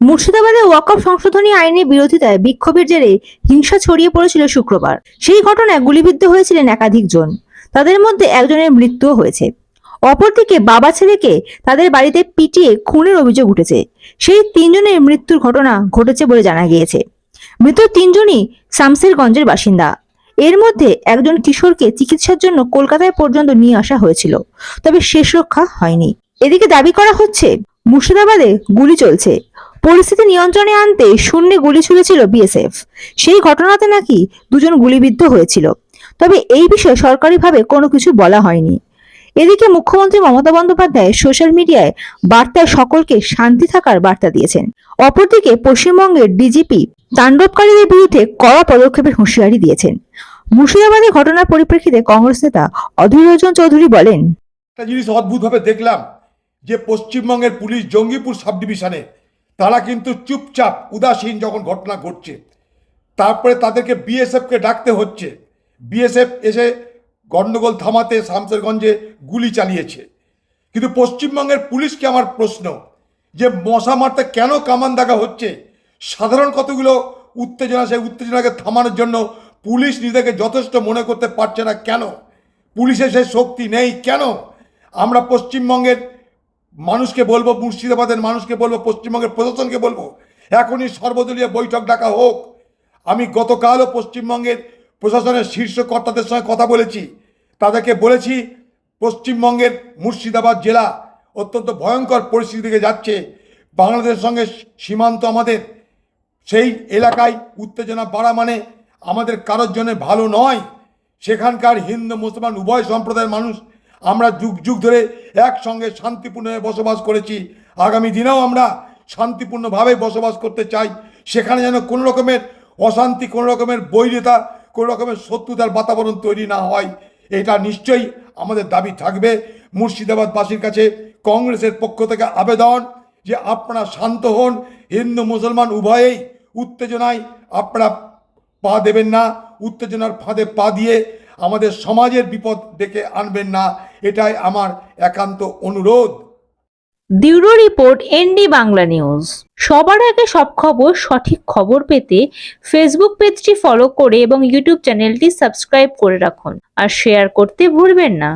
মুর্শিদাবাদে ওয়াকফ সংশোধনী আইনের বিরোধিতায় বিক্ষোভের জেরে হিংসা ছড়িয়ে পড়েছিল শুক্রবার। সেই ঘটনায় গুলিবিদ্ধ হয়েছিলেন একাধিক জন। তাদের মধ্যে একজনের মৃত্যুও হয়েছে। অপরদিকে বাবা ছেলেকে তাদের বাড়িতে পিটিয়ে খুনের অভিযোগ উঠেছে। সেই তিনজনের মৃত্যুর ঘটনা ঘটেছে বলে জানা গিয়েছে। মৃত তিনজনই শামসেরগঞ্জের বাসিন্দা। এর মধ্যে একজন কিশোরকে চিকিৎসার জন্য কলকাতায় পর্যন্ত নিয়ে আসা হয়েছিল, তবে শেষ রক্ষা হয়নি। এদিকে দাবি করা হচ্ছে, মুর্শিদাবাদে গুলি চলছে। পরিস্থিতি নিয়ন্ত্রণে আনতে শূন্যে গুলি ছুড়েছিল বিএসএফ। সেই ঘটনাতে নাকি দুজন গুলিবিদ্ধ হয়েছিল। তবে এই বিষয়ে সরকারিভাবে কোনো কিছু বলা হয়নি। এদিকে মুখ্যমন্ত্রী মমতা বন্দ্যোপাধ্যায় সোশ্যাল মিডিয়ায় বার্তায় সকলকে শান্তি থাকার বার্তা দিয়েছেন। অপরদিকে পশ্চিমবঙ্গের ডিজিপি তাণ্ডবকারীদের বিরুদ্ধে কড়া পদক্ষেপের হুঁশিয়ারি দিয়েছেন। মুর্শিদাবাদের ঘটনার পরিপ্রেক্ষিতে কংগ্রেস নেতা অধীর রঞ্জন চৌধুরী বলেন, একটা জিনিস অদ্ভুতভাবে দেখলাম যে পশ্চিমবঙ্গের পুলিশ জঙ্গিপুর সাব ডিভিশনে তারা কিন্তু চুপচাপ, উদাসীন যখন ঘটনা ঘটছে। তারপরে তাদেরকে বিএসএফকে ডাকতে হচ্ছে। বিএসএফ এসে গণ্ডগোল থামাতে শামসেরগঞ্জে গুলি চালিয়েছে। কিন্তু পশ্চিমবঙ্গের পুলিশকে আমার প্রশ্ন, যে মশা মারতে কেন কামান দেখা হচ্ছে? সাধারণ কতগুলো উত্তেজনা, সেই উত্তেজনাকে থামানোর জন্য পুলিশ নিজেকে যথেষ্ট মনে করতে পারছে না কেন? পুলিশের সেই শক্তি নেই কেন? আমরা পশ্চিমবঙ্গের মানুষকে বলব, মুর্শিদাবাদের মানুষকে বলব, পশ্চিমবঙ্গের প্রশাসনকে বলব, এখনই সর্বদলীয় বৈঠক ডাকা হোক। আমি গতকালও পশ্চিমবঙ্গের প্রশাসনের শীর্ষ কর্তাদের সঙ্গে কথা বলেছি। তাদেরকে বলেছি, পশ্চিমবঙ্গের মুর্শিদাবাদ জেলা অত্যন্ত ভয়ঙ্কর পরিস্থিতি দিকে যাচ্ছে। বাংলাদেশের সঙ্গে সীমান্ত আমাদের, সেই এলাকায় উত্তেজনা বাড়া মানে আমাদের কারোর জন্য ভালো নয়। সেখানকার হিন্দু, মুসলমান, উভয় সম্প্রদায়ের মানুষ আমরা যুগ যুগ ধরে একসঙ্গে শান্তিপূর্ণভাবে বসবাস করেছি। আগামী দিনেও আমরা শান্তিপূর্ণভাবে বসবাস করতে চাই। সেখানে যেন কোনো রকমের অশান্তি, কোনো রকমের বৈরিতা, কোনো রকমের শত্রুতার বাতাবরণ তৈরি না হয়, এটা নিশ্চয়ই আমাদের দাবি থাকবে। মুর্শিদাবাদবাসীর কাছে কংগ্রেসের পক্ষ থেকে আবেদন যে আপনারা শান্ত হন, হিন্দু, মুসলমান, উভয়েই উত্তেজনায় আপনারা পা দেবেন না, উত্তেজনার ফাঁদে পা দিয়ে আমাদের সমাজের বিপদ ডেকে আনবেন না। এটাই আমার একান্ত অনুরোধ। Bureau report, ND Bangla news. সবার আগে সব খবর, সঠিক খবর পেতে ফেসবুক পেজটি ফলো করে এবং ইউটিউব চ্যানেলটি সাবস্ক্রাইব করে রাখুন। আর শেয়ার করতে ভুলবেন না।